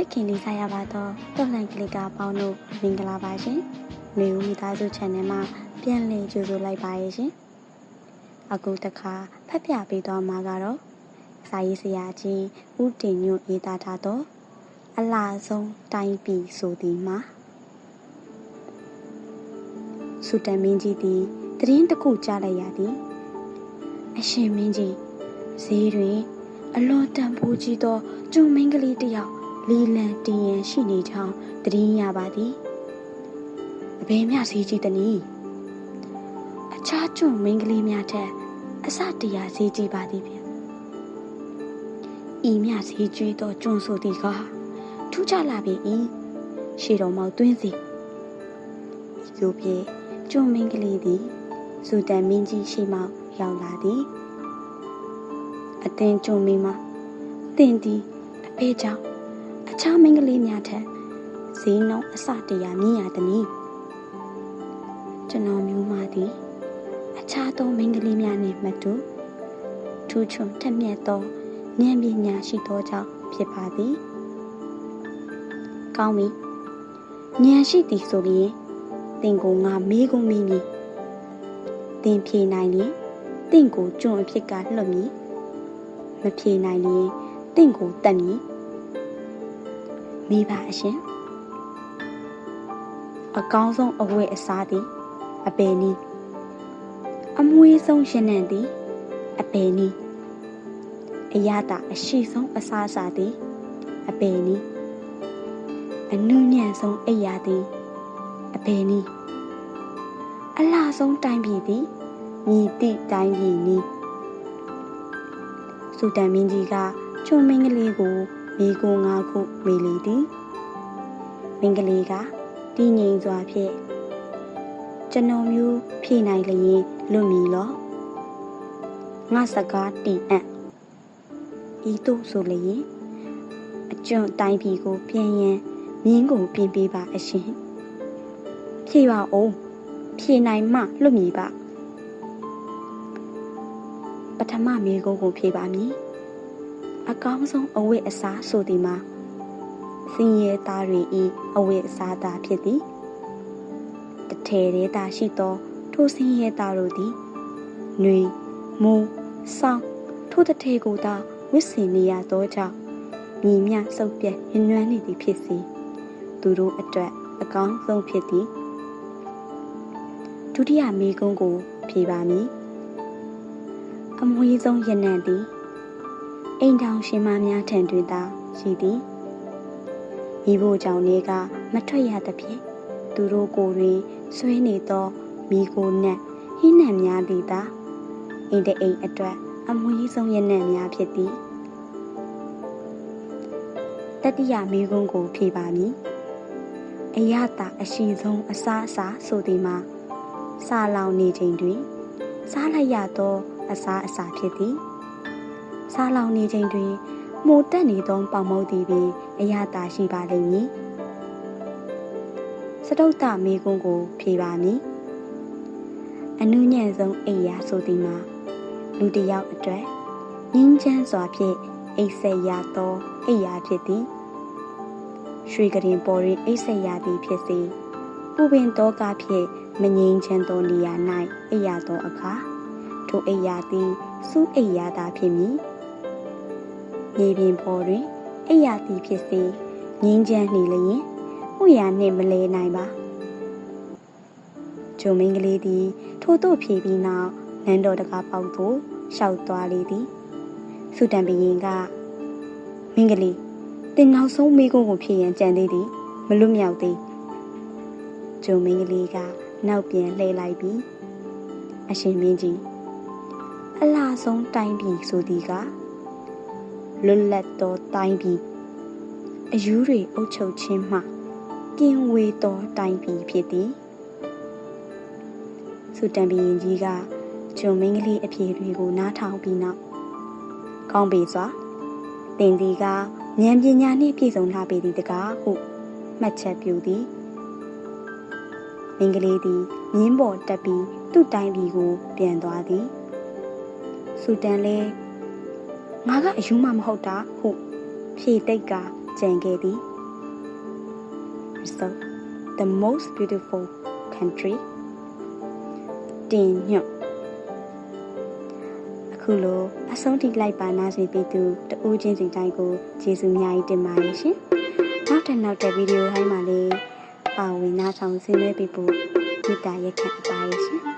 ချစ်ခင်လေးစားရပါတော့တော်လိုင်းကလေးကပေါင်းတို့မင်္ဂလာပါရှင်။နေဦးမိသားစု channel မှာပြန်လည်ကြိုဆိုလိုက်ပါရဲ့ရှင်။အခုတခါဖတ်ပြပေးသွားမှာကတော့စာရေးဆရာကြီးဦးတင်ညွန့်ရေးသားထားသောအလားဆုံးတိုင်းပြည်ဆိုသည်မှာစူတန်မင်းကြီးသည်တရင်တစ်ခုကြားလိုက်ရသည်အရှင်မင်းကြီးဈေးတွင် အလွန်တန်ဖိုးကြီးသောကျုံမင်းကလေးတစ်ယောက် လီလံတင်ရန်ရှိနေကြောင်းတရင်ရပါသည်အဘယ်မျှဈေးကြီးသနည်းအခြားကျုံမင်းကလေးများထက်အစတရာဈေးကြီးပါသည်ဖြင့်ဤမျှဈေးကြီးသောကျုံဆိုသည်ကထူးခြားလာပေ၏ရှေတော်မောက်သွင်းစီဤလိုဖြင့်ကျုံမင်းကလေးသည်စူတန်မင်းကြီးရှိမှရောက်လာသည်အတင်းကျုံမိမတင်ဒီအဖေကြောင့် အခြားမိန်းကလေးများထက်ဈေးနှုန်းအစတရာမြင့်ရသည်နီကျွန်တော်မျိုးမသည်အခြားသောမိန်းကလေးများနှင့်မတူထူးချွန်ထက်မြက်သောဉာဏ်ပညာရှိသောကြောင့်ဖြစ်ပါသည်ကောင်းပြီဉာဏ်ရှိသည်ဆိုရင်တင်ကိုငါမေးကုန်မီမည်တင်ဖြေနိုင်ရင်တင့်ကိုကျွန်းအဖြစ်ကလွတ်မည်မဖြေနိုင်ရင်တင့်ကိုတတ်မည် မိပါအရှင်အကောင်းဆုံးအဝတ်အစားသည်အပေနီးအမွေးဆုံးရှင်နံသည်အပေနီးအရတာအရှိဆုံးအစားအစာသည်အပေနီးအနုညံ့ဆုံးအိယာသည်အပေနီးအလားဆုံးတိုင်းပြည်သည်မြည်သည့်တိုင်းပြည်နီးစူတန်မင်းကြီးကချုံမင်းကလေးကို မိကိုငါခုမေးလေသည်မင်းကလေးကတည်ငြိမ်စွာဖြင့်ကျွန်တော်မျိုးဖြေနိုင်လျင်လွတ်မီလောငါစကားတီအံ့ဤသို့ဆိုလျင်အကျွန်းတိုင်းပြည်ကိုပြန်ရန်မြင်းကိုပြင်ပေးပါအရှင်ဖြေပါအောင်ဖြေနိုင်မှလွတ်မည်ပါပထမမေကုန်းကိုဖြေပါမည် အကောင်းဆုံးအဝတ်အစားဆိုသည်မှာစင်ရဲသားတွေဤအဝတ်အစားသာဖြစ်သည်တထဲသေးသာရှိသော ထိုစင်ရဲသားတို့သည်ຫນွေမိုးဆောင်းထိုတထဲကိုသာဝစ်စင်နေရသောကြောင့်ညီမြစုပ်ပြက်ညွှန်းနေသည်ဖြစ်စီသူတို့အတွက်အကောင်းဆုံးဖြစ်သည်ဒုတိယမေကုန်းကိုဖြေပါမည်အမွေးဆုံးရနံ့သည် အိမ်ထောင်ရှင်မများထံတွင်သာရှိသည်မိဖို့ကြောင့်လေးကမထွက်ရသဖြင့်သူတို့ကိုယ်တွင်ဆွေးနေသောမိကိုနက်ဟင်းနံများသည်သာအိမ်တအိမ်အတွက်အမွေးဆုံးရနံ့များဖြစ်သည်တတိယမိကုန်းကိုဖြေပါမည်အရတာအရှိဆုံးအစားအစာဆိုသည်မှာစာလောင်နေချိန်တွင်စားလိုက်ရသောအစားအစာဖြစ်သည် စားလောင်နေချိန်တွင်မှုတက်နေသောပေါမုတ်သည်ပင်အရသာရှိပါလိမ့်မည်စတုတ္တမေကုန်းကိုဖြေပါမည်အနုညံ့ဆုံးအိယာဆိုသည်မှာလူတစ်ယောက်အတွက်ငင်းချမ်းစွာဖြင့်အိတ်ဆက်ရသောအိယာဖြစ်သည်ရွှေကရင်ပေါ်တွင်အိတ်ဆက်ရသည်ဖြစ်စေပူပင်သောကဖြင့်မငြိမ်းချမ်းသောနေရာ၌အိယာသောအခါထိုအိယာသည်စူးအိယာသာဖြစ်မည် မြေပြင်ပေါ်တွင်အိယာသည်ဖြစ်စေငင်းချမ်းနေလျင်ဥယာနှင့်မလဲနိုင်ပါဂျုံမင်းကလေးသည် ထို့သို့ဖြေပြီးနောက်နန်းတော်တကားပေါက်သို့ရှောက်သွားလေသည်စုတန်ဘရင်ကမင်းကလေးတင်နောက်ဆုံးမိကုန်းကိုဖြေရန်ကြံသေးသည်မလွတ်မြောက်သေးဂျုံမင်းကလေးကနောက်ပြန်လှည့်လိုက်ပြီးအရှင်မင်းကြီးအလားဆုံးတိုင်းပြည်ဆိုသည်က လွတ်လပ်သောတိုင်းပြည်အယူတွေအုပ်ချုပ်ခြင်းမှကင်းဝေးသောတိုင်းပြည်ဖြစ်သည်စုတန်ဘီရင်ကြီးကဂျုံမင်းကလေးအဖြေတွေကိုနားထောင်ပြီးနောက်ကောင်းပြီစွာတင်ဒီကဉာဏ်ပညာနှင့်ပြည့်စုံလာပေသည်တကားဟုမှတ်ချက်ပြုသည်မင်းကလေးသည်မြင်းပေါ်တက်ပြီးသူ့တိုင်းပြည်ကိုပြန်သွားသည်စူတန်လဲ ငါကအယူမှမဟုတ်တာဟုဖြေတိတ်ကကြံခဲ့သည် resort the most beautiful country တင်ညွတ်အခုလိုအဆုံးထိလိုက်ပါနာစီပေးသူတဦးချင်းစီတိုင်းကိုကျေးဇူးအများကြီးတင်ပါတယ်ရှင်နောက်တဲ့နောက်တဲ့ဗီဒီယိုတိုင်းမှာလည်းပါဝင်နားထောင်ဆင်းနေပေးဖို့မေတ္တာရက်ခံအပ်ပါရဲ့ရှင်